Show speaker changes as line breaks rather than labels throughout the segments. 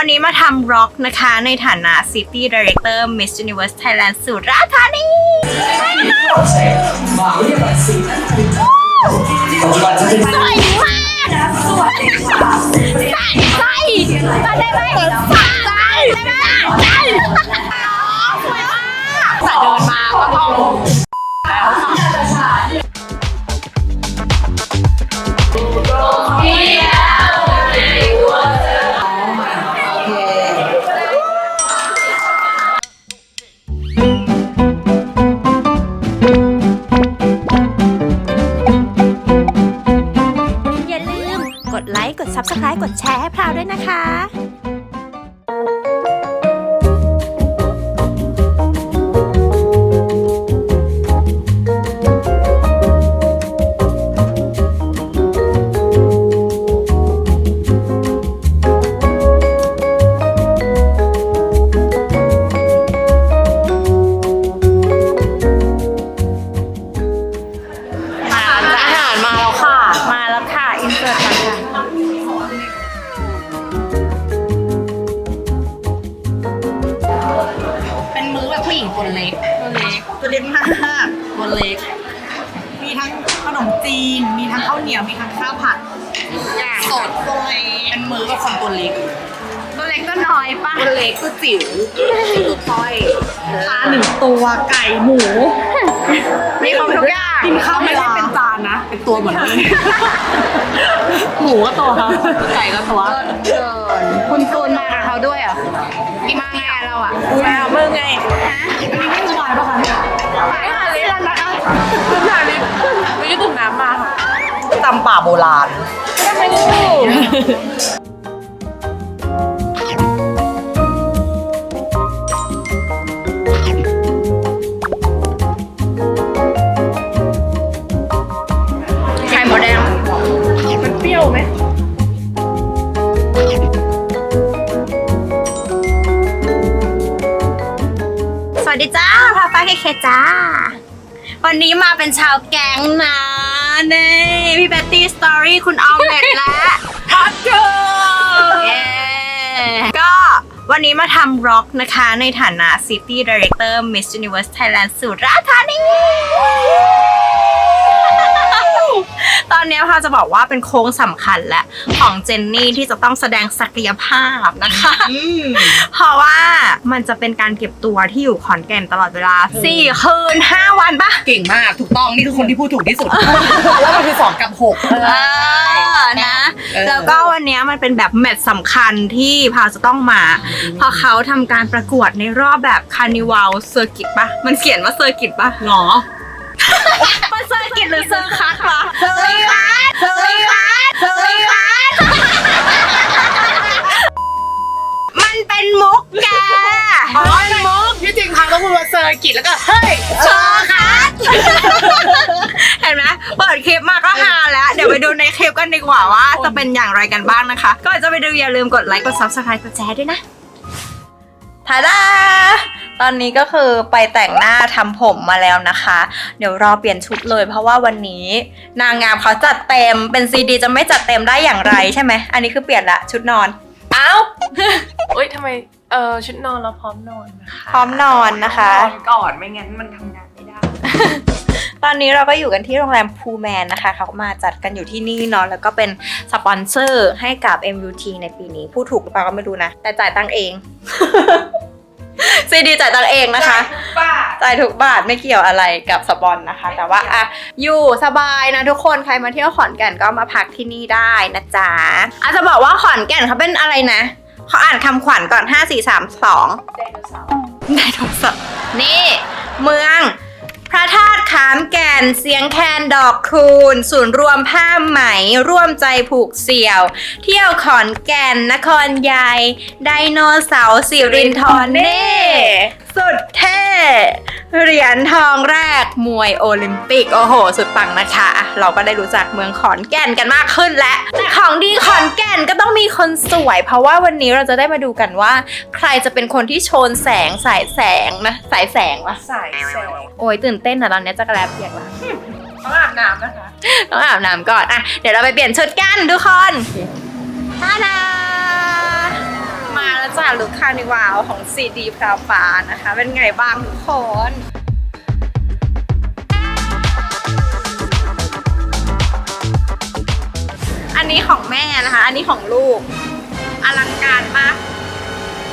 วันนี้มาทำร็อกนะคะ ในฐานะ City Director Miss Universe Thailand สุราษฎร์ธานีสวยมากสวยสใส่มาได้ไหมใส่ใส่ใส่สวยมากแต่เดินมาก็ต้อง ใตั
วไก่หมู
มีครบทุกอย่าง
กินข้าวไม่ได้เป็นจานนะ เป็นตัวเหมือนเลยหมูก็ตัวครับไก่ก็ตัว
เกินคุณตูนมากับเขาด้วยเหรอพี่มาไงเราอะ
มาเมื่อไงอันนี้ไม่สบายปะคะเนี่ย
ไปหาเรื่องนะคะ
หาลิฟไม่ได้ดื่มน้ำมาตำป่าโบราณ
ไเคเคจ้า วันนี้มาเป็นชาวแก๊งนะเน่พี่เบตตี้สตอรี่คุณออมเล็ตและพัทเทอร์เย้ก็วันนี้มาทำร็อกนะคะในฐานะ City Director Miss Universe Thailand สุราษฎร์ธานี ตอนนี้พาจะบอกว่าเป็นโค้งสำคัญและของเจนนี่ที่จะต้องแสดงศักยภาพนะคะเพราะว่ามันจะเป็นการเก็บตัวที่อยู่ขอนแก่นตลอดเวลา4คืน5วันปะ
เก่งมากถูกต้องนี่คือคนที่พูดถูกที่สุดแล้วมันคือสองกับหก
เออนะ
เออ
แล้วก็วันนี้มันเป็นแบบแมตช์สำคัญที่พาวจะต้องมา เพราะเขาทำการประกวดในรอบแบบคาร์นิวัลเซอร์กิตปะมันเขียนว่าเซอร์กิตปะ
หรอ
มันเซอร์กิตหรือเซอร์คัสวะเซอร์คัสเซอร์คัสเซอร์คัสมันเป็นมุกแก
อ๋อมุกที่จริงพังต้องพูดว่าเซอร์กิตแล้วก็เฮ้ย
เซอร์คัสเห็นไหมเปิดคลิปมาก็ฮาแล้ว เดี๋ยวไปดูในคลิปกันดีกว่าว่า จะเป็นอย่างไรกันบ้างนะคะก่อนจะไปดูอย่าลืมกดไลค์กด subscribe กดแชร์ด้วยนะทาดา ตอนนี้ก็คือไปแต่งหน้าทำผมมาแล้วนะคะ เดี๋ยวรอเปลี่ยนชุดเลย เพราะว่าวันนี้นางงามเขาจัดเต็มเป็นซีดีจะไม่จัดเต็มได้อย่างไรใช่ไหมอันนี้คือเปลี่ยนละชุดนอนเอ้า
เอ้ยทำไมเออชุดนอนเราพร้อมนอนนะคะ
พร้อมนอนนะคะ
นอนก่อนไม่งั้นมันทำงานไม่ได้
ตอนนี้เราก็อยู่กันที่โรงแรมพูแมนนะคะ เขามาจัดกันอยู่ที่นี่เนาะแล้วก็เป็นสปอนเซอร์ให้กับ MUT ในปีนี้ พูดถูกหรือเปล่าก็ไม่รู้นะ แต่จ่ายตังค์เอง ซีดีจ่ายตังค์เองนะคะ
ป้า
จ่ายทุกบาทไม่เกี่ยวอะไรกับสปอนนะคะ แต่ว่าอะอยู่สบายนะทุกคนใครมาเที่ยวขอนแก่นก็มาพักที่นี่ได้นะจ๊ะอาจจะบอกว่าขอนแก่นเขาเป็นอะไรนะเขาอ่านคำขวัญก่อน 5 4 3 2
ไดโนเสาร์
ได้โทรศัพท์นี่ เมือง พระธาตุขามแก่นเสียงแคนดอกคูณศูนย์รวมผ้าไหม ร่วมใจผูกเสี่ยว เที่ยวขอนแก่นนครยาย ไดโนเสาร์สิรินทรเน่ สุดเท่เหรียญทองแรกมวยโอลิมปิก โอ้โห สุดปังนะคะ เราก็ได้รู้จักเมืองขอนแก่นกันมากขึ้นแล้ว แต่ของดีขอนแก่นก็ต้องมีคนสวย เพราะว่าวันนี้เราจะได้มาดูกันว่า ใครจะเป็นคนที่โชนแสงสายแสงนะสายแสงวะ
สายแสง
โอ้ยตื่นเต้นอะตอนนี้จะกระแลบเปียกแล้ว
ต้องอาบน้ำนะคะ
ต้องอาบน้ำก่อนอะเดี๋ยวเราไปเปลี่ยนชุดกันทุกคนท่าดา มาจาลุคคานิวาลของซีดีพราวฟ้านะคะ เป็นไงบ้างทุกคนอันนี้ของแม่นะคะ อันนี้ของลูก อลังการมาก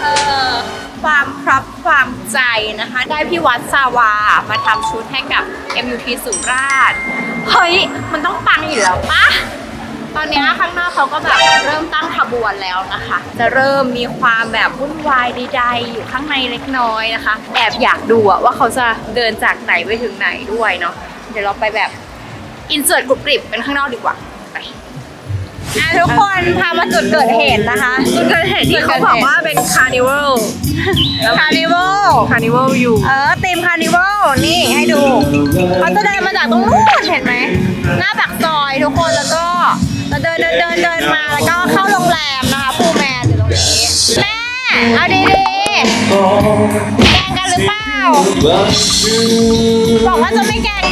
เออความพรับความใจนะคะ ได้พี่วัดซาวามาทำชุดให้กับ MUT สุราษฎร์เฮ้ย มันต้องปังอยู่แล้วปะ ตอนนี้ข้างหน้าเขาก็แบบเริ่มตั้งขบวนแล้วนะคะ จะเริ่มมีความแบบวุ่นวายใดๆอยู่ข้างในเล็กน้อยนะคะแอบอยากดูอะว่าเขาจะเดินจากไหนไปถึงไหนด้วยเนาะเดี๋ยวเราไปแบบอินเสิร์ตกรุบกริบกันข้างนอกดีกว่าไปอะทุกคนพามาจุดเกิดเหตุนะคะจุดเกิดเหตุที่เขาบอกว่าเป็นคาร์นิวัลคาร์นิวัล
คาร์นิวัลอยู่
เออตีมคาร์นิวัลนี่ให้ดู เขาจะเดินมาจากตรงนู้นเห็นไหม หน้าปากซอยทุกคนแล้วก็ เราเดินเดินเดินเดินมาแล้วก็เข้าโรงแรมนะคะพูแมนอยู่ตรงนี้ แม่เอาดีๆแกล้งกันหรือเปล่าบอกว่าจะไม่แกล้ง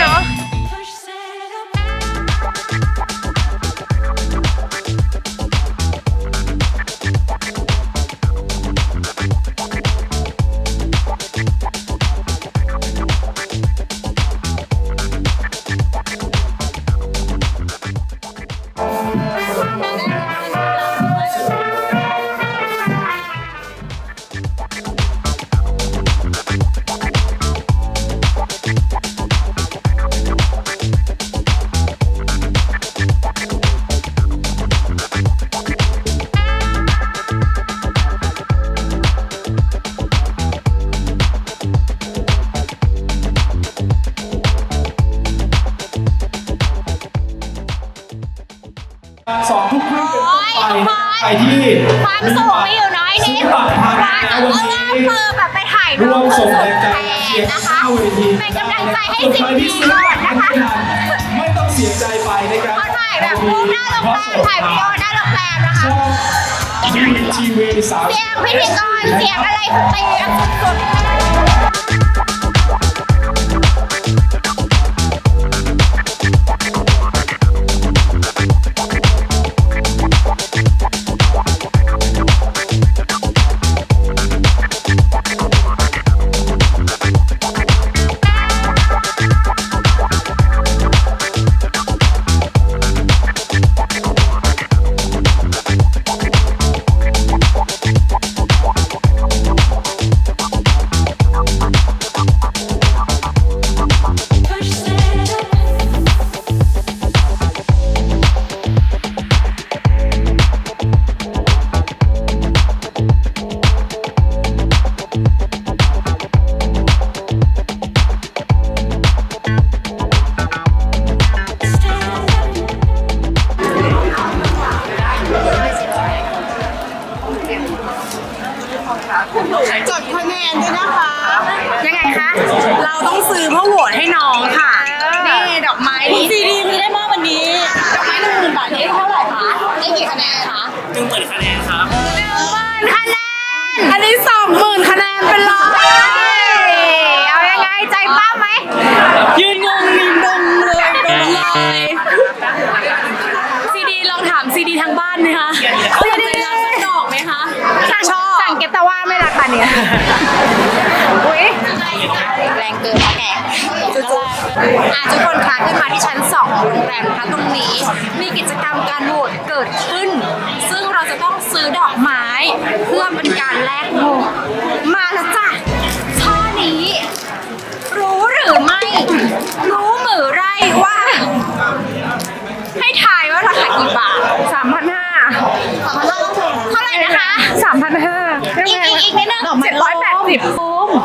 ที่ค
วามสูงมีอยู่น้อยนิด
บัตรทาง
ว่า
นะ
จะ
วัน
เอา
นี้
เงินแบบไปถ่าย
ร่
รู
ว
ป
มส่ง
สุ
แร
ด
งใจ
แท
เชีย
น
ร์
นะคะ
เข้าเวที
เป็นกำลังใจให้
ส่วน
สิ่ง
ใครที่
ดี
ซื้อ
ก่อน
บัตร
นะคะ
ไม่ต้องเสียใจไปนะครับ
เขาถ่ายแบบรูปหน้าโรงแรมถ่ายวิดีโอหน้าโรงแรมนะคะ
ทีวีทีวีสาม
เสียงพิธีกรเสียงอะไรเตียงสุดจ ยนะคะยังไงคะ
เราต้องซื้อเพื่อโหวตให้น้องค่ะ
นี่ดอกไม้
ซีดีมีได้มากวันนี้
ดอกไม้หนึ่งหมื่นบาทนี่เท่าไหร่คะ ได้กี่คะแนนคะ
หนึ่งหมื่นคะแนนครับ
หนึ่งหมื่นคะแนน
อันนี้สองหมื่นคะแนนเป็นร้อย
เอายังไงใจป้าไหม
ยืนงงยืนดงเลยดงเลยซีดีลองถามซีดีทางบ้านไหมคะ เขาอยากจะรับสักดอกไหมคะ
สั่งสั่งเก็บตะว่าไม่ราคาเนี้ยอุ้ยแรงเกินปะแกจุ๊บๆอะทุกคนคะขึ้นมาที่ชั้น2ของโรงแรมนะคะตรงนี้ มีกิจกรรมการโหวตเกิดขึ้น ซึ่งเราจะต้องซื้อดอกไม้ เพื่อเป็นการแลกโหวตมาแล้วจ้ะช่อนี้ รู้หรือไม่ รู้หมือไรว่า ให้ทายว่าราคากี่บาท
สามพันห้า
เท่าไหร่นะคะ
สามพันห้า
อีกอีกอีกนิดนึง
เจ็ดร้อยแปดสิบ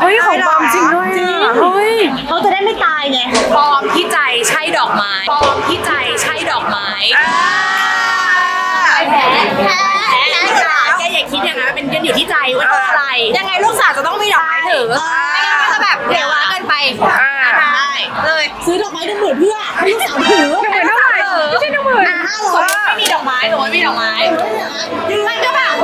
เฮ้ยของปลอมจริงด้วยอะเฮ้ย
เขาจะได้ไม่ตายไง
ปลอมที่ใจใช่ดอกไม้ปลอมที่ใจใช่ดอกไม้
แพ้แพ้แพ้
แกอย่าคิดอย่างนั้นเป็นกันอยู่ที่ใจว่าเท่าอะไร
ยังไงลูกสาวจะต้องมีดอกไม้ถือไม่งั้นก็จะแบบเดี๋ยวว้าเกินไปได้เลย
ซื้อดอกไม้ทั้งหมดเพื่อให้ลูกสาวถือ
หนึ่งหมื่นเท่าไหร่ ไม่ใช่หนึ่งหมื่น
ห้าร้อย
ไม่มีดอกไม้หนูไม่มีดอกไม้
มันก็แบบ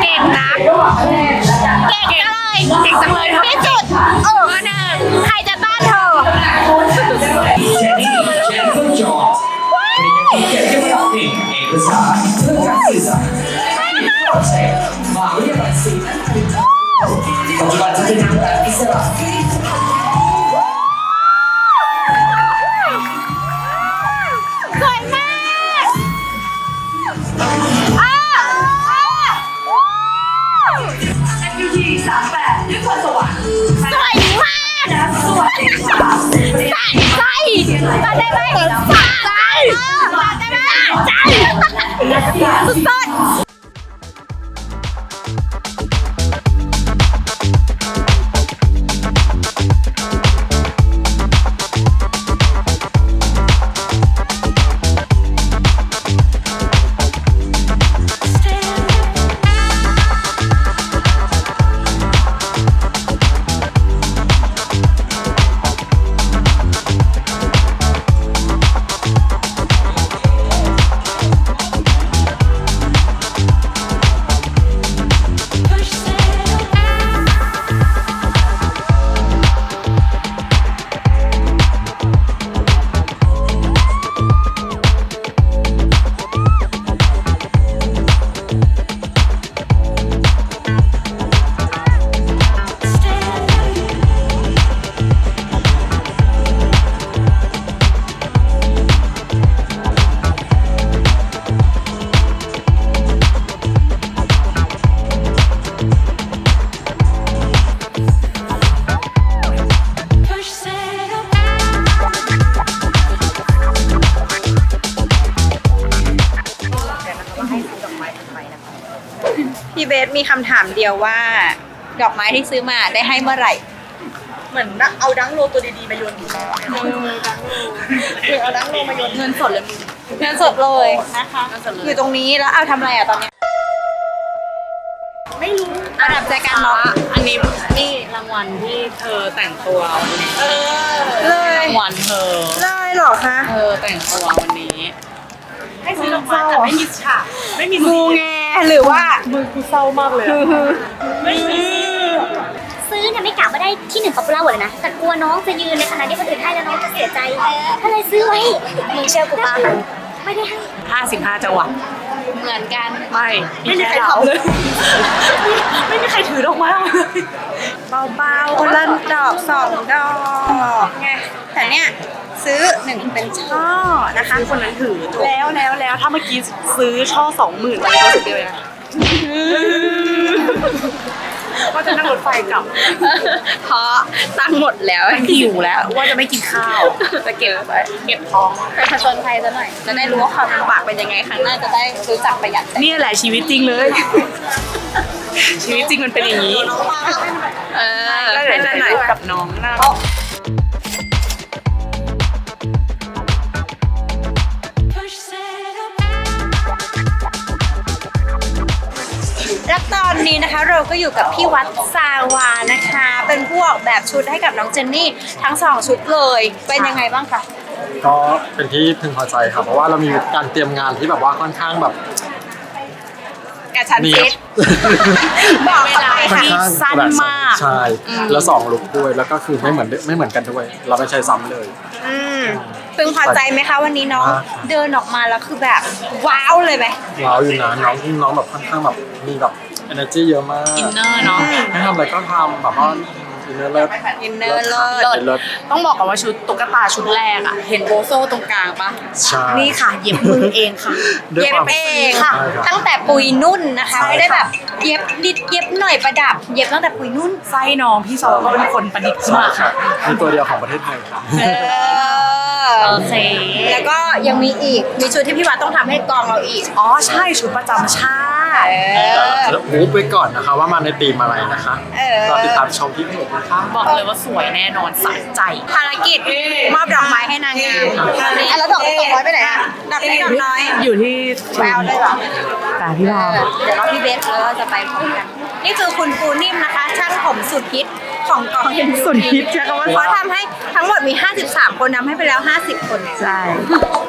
เก่งนะ เก่งจังเลย
เก่งจังเลย
ที่สุดเออหนึ่งใครจะต้านเธอ
เอกสารเพื่อการสื่อสารมหาวิทยาลัยศรีนครินทร์ปัจจุบันจะเป็นทางการอิสระ
จำได้ไหมสะใจจำได้ไหมใจสุด มีคำถามเดียวว่า ดอกไม้ที่ซื้อมาได้ให้เมื่อไหร่
เหมือนเอาดังโลตัวดีๆมาโยนอยู่เอาดังโลมาโยนเงินสดเลย
เงินสดเลยนะคะอยู่ตรงนี้แล้วเอาทำอะไรอะตอนเนี้ยไม่รู้ระดับใจกันเนาะ
อันนี้นี่รางวัลที่เธอแต่งตัววันนี้
เลย
รางวัลเธอ
เลยเหรอคะ
เธอแต่งตัววันนี้ ให้ซื้อดอกไม้แต่ไม่มีฉากไม่มี
งูแง หรือว่า
มือกูเศร้ามากเลยอะ
ซื้อเนี่ยไม่กะว่าได้ที่หนึ่งป๊อปปูล่าเลยนะแต่กลัวน้องจะยืนในขณะที่คนอื่นให้แล้วน้องจะเสียใจก็เลยซื้อไว้มึงเชื่อกูปะไม่ได้ให้
ห้าสิบห้าจังหวัด
เหมือนกัน
ไม่ไม่มีใครทำเลย ไม่มีใครถือดอกไม้ออกมาเลย
เบาๆคนละดอกสองดอกไงแต่เนี่ยซื้อหนึ่งเป็นช่อนะคะ
คนนั้นถือแล้วแล้วแล้วถ้าเมื่อกี้ซื้อช่อสองหมื่นเลยก็สุดเดียวนะก็จะนั่งรถไฟกลับ
เพราะตั้งหมดแล้ว
หิวแล้ว ว่าจะไม่กินข้าว จะเก็บไว้เก็บท้อง
ไปผจญภัยซะหน่อย จะได้รู้ว่าความลำบากเป็นยังไงครั้งหน้าจะได้รู้จักประหยัด
นี่แหละชีวิตจริงเลย ชีวิตจริงมันเป็นอย่างนี้
เออ
ก็เลยจะไหนกับน้องนั่ง
และตอนนี้นะคะเราก็อยู่กับพี่วัดซาวานะคะ เป็นผู้ออกแบบชุดให้กับน้องเจนนี่ทั้งสองชุดเลย เป็นยังไงบ้างคะ
ก็เป็นที่พึงพอใจครับเพราะว่าเรามีการเตรียมงานที่แบบว่าค่อนข้างแบบ
กระชัน
เนี
ชิ
ย
ดบอกเข้าไป
ค่อน
ค่ะ
ข้าง
สั้นมาก
ใช่แล้วสองลุกด้วยแล้วก็คือไม่เหมือนไม่เหมือนกันด้วย เราไม่ใช้ซ้ำเลย
อืมพึงพอใจไหมคะวันนี้น้อง
มากค่ะ
เดินออกมาแล้วคือแบบ ว้าวเลยไหม
ว้าวอยู่นะน้องน้องแบบค่อนข้างแบบมีแบบ energy เยอะมาก
อินเนอร์เนาะ
ให้ทำอะไรก็ทำแบบว่า อินเนอร์เลิศ
อินเนอร์เลิศ
เลิศ
เลิศ
ต้องบอกก่อนว่าชุดตุ๊กตาชุดแรกอะเห็นโบโซ่ตรงกลางปะ
ใช่
นี่ค่ะเย็บมือเองค่ะ
ด้วย
เย็บ
ความ
เอง
ค่ะ
ตั้งแต่ปุยนุ่นนะคะ
ใช่
ไม่ได้แบบเย็บนิดเย็บหน่อยประดับ เย็บตั้งแต่ปุยนุ่น
ไส้น้องพี่ซอก็เป็นคนประดิษฐ์ขึ้น
ใช่
มา
ครั
ค่ะ
บมีตัวเดียวของประเทศไทยครับ
เออ
โอเค
แล้วก็ยังมีอีก มีชุดที่พี่วัดต้องทำให้กองเราอีก
อ๋อใช่ชุดประจำชาติ
เออ
จะมูฟไปก่อนนะคะว่ามาในธีมอะไรนะคะ
เออ
ก็ติดตามชมที่เพจนะคะ
บอกเลยว่าสวยแน่นอนสะใจ
ภารกิจมอบดอกไม้ให้นางงามอะแล้วดอกดอกน้อยไปไหนอะดอกเล็กดอกน้อย
อยู่ที่
แววเลยเหรอ
แต่พี่
เอ
เรา
อเดี๋ยวเราพี่เบสแล้วเราจะไปพร้อมกัน นี่คือคุณปูนิ่มนะคะ ช่างผมสุดฮิตของกองสุดฮิตใช่คำว่า เพราะทำให้ทั้งหมดมี 53 คนทำให้ไปแล้ว 50 คน ใช่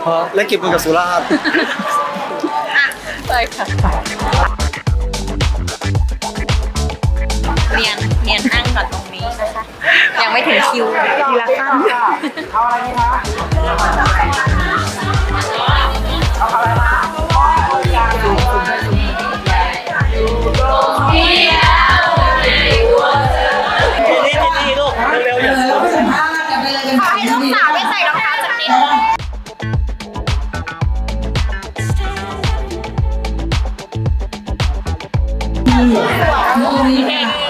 เพราะและเก็บเงินกับสุราษฎร์
ใช่ค่ะ
เนียนเนียนนั่งก่อนตรงนี้นะคะ ยังไม่ถึงคิวทีละขั้นขอ
เพลง